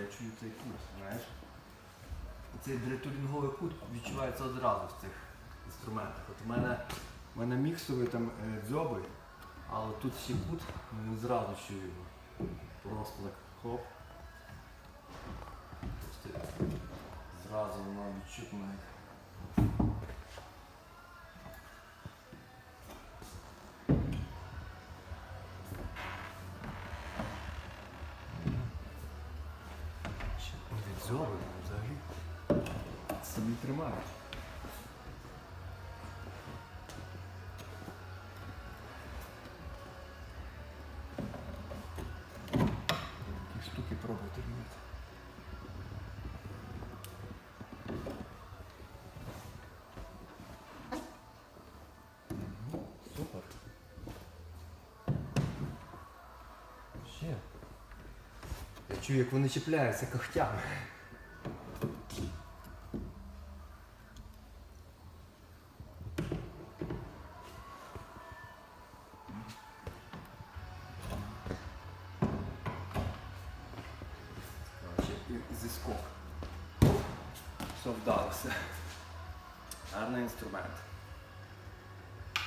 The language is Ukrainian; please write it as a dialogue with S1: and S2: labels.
S1: я чую цей кут, знаєш. Цей дритулінговий кут відчувається одразу в цих інструментах. От у мене, у мене міксові там е, дзьоби, але тут ще кут, ну, зразу чую його. Просто так хоп. Зразу воно відчутно. Від зоби взагалі самі тримають. Які штуки пробувати вміти. Супер. Ще. Я чую, як вони чіпляються когтями. Зіскок. Все вдалося. Гарний інструмент.